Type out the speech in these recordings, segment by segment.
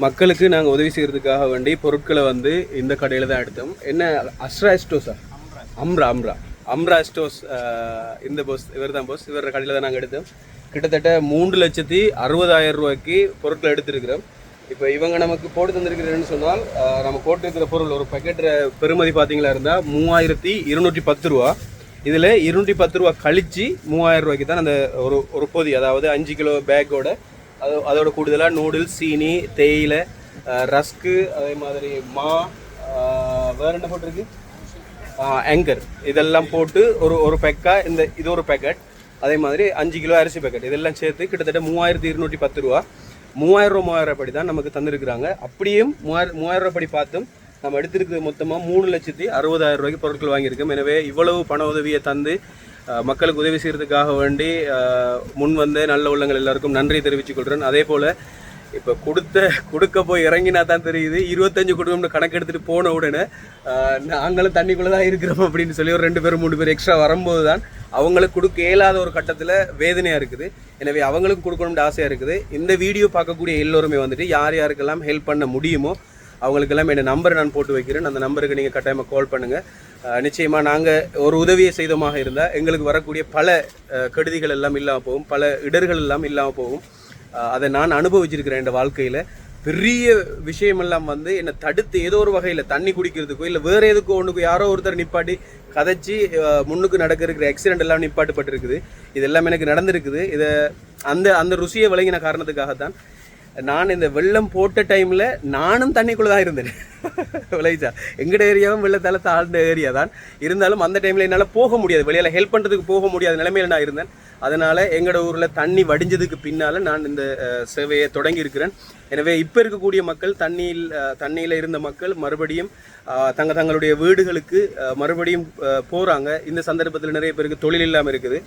மக்களுக்கு நாங்கள் உதவி செய்கிறதுக்காக வேண்டி பொருட்களை வந்து இந்த கடையில் தான் எடுத்தோம். என்ன அஸ்ரா ஸ்டோஸா அம்ரா அம்ரா அம்ரா ஸ்டோஸ் இந்த போஸ் இவர் தான் போஸ் இவர் கடையில் தான் நாங்கள் எடுத்தோம். கிட்டத்தட்ட மூன்று லட்சத்தி அறுபதாயிரம் ரூபாய்க்கு பொருட்களை எடுத்திருக்கிறோம். இப்போ இவங்க நமக்கு போட்டு தந்திருக்கிறேன்னு சொன்னால் நம்ம நம்ம போட்டிருக்கிற பொருள் ஒரு பக்கெட்டில் பெறுமதி பார்த்தீங்களா இருந்தால் மூவாயிரத்தி இருநூற்றி பத்து ரூபா. இதில் இருநூற்றி பத்து ரூபா கழிச்சு மூவாயிரம் ரூபாய்க்கு தான் அந்த ஒரு ஒரு பொதி அதாவது அஞ்சு கிலோ பேக்கோட அது அதோட கூடுதலாக நூடுல்ஸ் சீனி தேயிலை ரஸ்க்கு அதே மாதிரி மா வேறு என்ன போட்டிருக்கு? ஆங்கர் இதெல்லாம் போட்டு ஒரு ஒரு பெக்கா இந்த இது ஒரு பேக்கெட் அதே மாதிரி அஞ்சு கிலோ அரிசி பேக்கெட் இதெல்லாம் சேர்த்து கிட்டத்தட்ட மூவாயிரத்தி இருநூற்றி பத்து ரூபா. மூவாயிரம் ரூபா மூவாயிரம் படி தான் நமக்கு தந்திருக்கிறாங்க. அப்படியும் மூவாயிரம் மூவாயிரம் ரூபாய் படி பார்த்தும் நம்ம எடுத்திருக்கிறது மொத்தமாக மூணு லட்சத்தி அறுபதாயிரம் ரூபாய்க்கு பொருட்கள் வாங்கியிருக்கோம். எனவே இவ்வளவு பண உதவியை தந்து மக்களுக்கு உதவி செய்கிறதுக்காக வேண்டி முன் வந்த நல்ல உள்ளங்கள் எல்லாருக்கும் நன்றி தெரிவித்துக் கொள்கிறேன் அதே போல் இப்போ கொடுத்த கொடுக்க போய் இறங்கினா தான் தெரியுது. இருபத்தஞ்சு குடும்பம்னு கணக்கு எடுத்துகிட்டு போன உடனே நாங்களும் தண்ணிக்குள்ளே தான் இருக்கிறோம் அப்படின்னு சொல்லி ஒரு ரெண்டு பேரும் மூணு பேர் எக்ஸ்ட்ரா வரும்போது தான் அவங்களுக்கு கொடுக்க இயலாத ஒரு கட்டத்தில் வேதனையாக இருக்குது. எனவே அவங்களுக்கும் கொடுக்கணும்னு ஆசையாக இருக்குது. இந்த வீடியோ பார்க்கக்கூடிய எல்லோருமே வந்துட்டு யார் யாருக்கெல்லாம் ஹெல்ப் பண்ண முடியுமோ அவங்களுக்கெல்லாம் என் நம்பர் நான் போட்டு வைக்கிறேன். அந்த நம்பருக்கு நீங்கள் கட்டாயமாக கால் பண்ணுங்கள் நிச்சயமாக நாங்கள் ஒரு உதவியை செய்தமாக இருந்தால் எங்களுக்கு வரக்கூடிய பல கெடுதிகள் எல்லாம் இல்லாமல் போகும். பல இடர்கள் எல்லாம் இல்லாமல் போகும். அதை நான் அனுபவிச்சிருக்கிறேன் என் வாழ்க்கையில். பெரிய விஷயமெல்லாம் வந்து என்னை தடுத்து ஏதோ ஒரு வகையில் தண்ணி குடிக்கிறதுக்கோ இல்லை வேறு எதுக்கோ ஒன்றுக்கோ யாரோ ஒருத்தர் நிப்பாட்டி கதைச்சி முன்னுக்கு நடக்க இருக்கிற ஆக்சிடென்ட் எல்லாம் நிப்பாட்டுப்பட்டிருக்குது. இது எல்லாம் எனக்கு நடந்திருக்குது. இதை அந்த அந்த ருசியை விளங்கின காரணத்துக்காகத்தான் நான் இந்த வெள்ளம் போட்ட டைமில் நானும் தண்ணிக்குள்ளே தான் இருந்தேன். விளைச்சா எங்கட ஏரியாவும் வெள்ளத்தால் தாழ்ந்த ஏரியா தான். இருந்தாலும் அந்த டைமில் என்னால் போக முடியாது. வெளியில் ஹெல்ப் பண்ணுறதுக்கு போக முடியாத நிலைமையில் நான் இருந்தேன். அதனால் எங்களோட ஊரில் தண்ணி வடிஞ்சதுக்கு பின்னால் நான் இந்த சேவையை தொடங்கியிருக்கிறேன். எனவே இப்போ இருக்கக்கூடிய மக்கள் தண்ணியில் தண்ணியில் இருந்த மக்கள் மறுபடியும் தங்க தங்களுடைய வீடுகளுக்கு மறுபடியும் போகிறாங்க இந்த சந்தர்ப்பத்தில் நிறைய பேருக்கு தொழில் இல்லாமல் இருக்குது.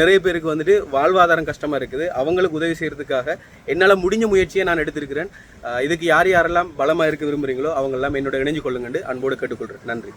நிறைய பேருக்கு வந்துட்டு வாழ்வாதாரம் கஷ்டமாக இருக்குது. அவங்களுக்கு உதவி செய்கிறதுக்காக என்னால் முடிஞ்ச முயற்சியை நான் எடுத்திருக்கிறேன். இதுக்கு யார் யாரெல்லாம் பலமாக இருக்க விரும்புகிறீங்களோ அவங்கெல்லாம் என்னோட இணைஞ்சு கொள்ளுங்கண்டு அன்போடு கேட்டுக்கொள்கிறேன் நன்றி.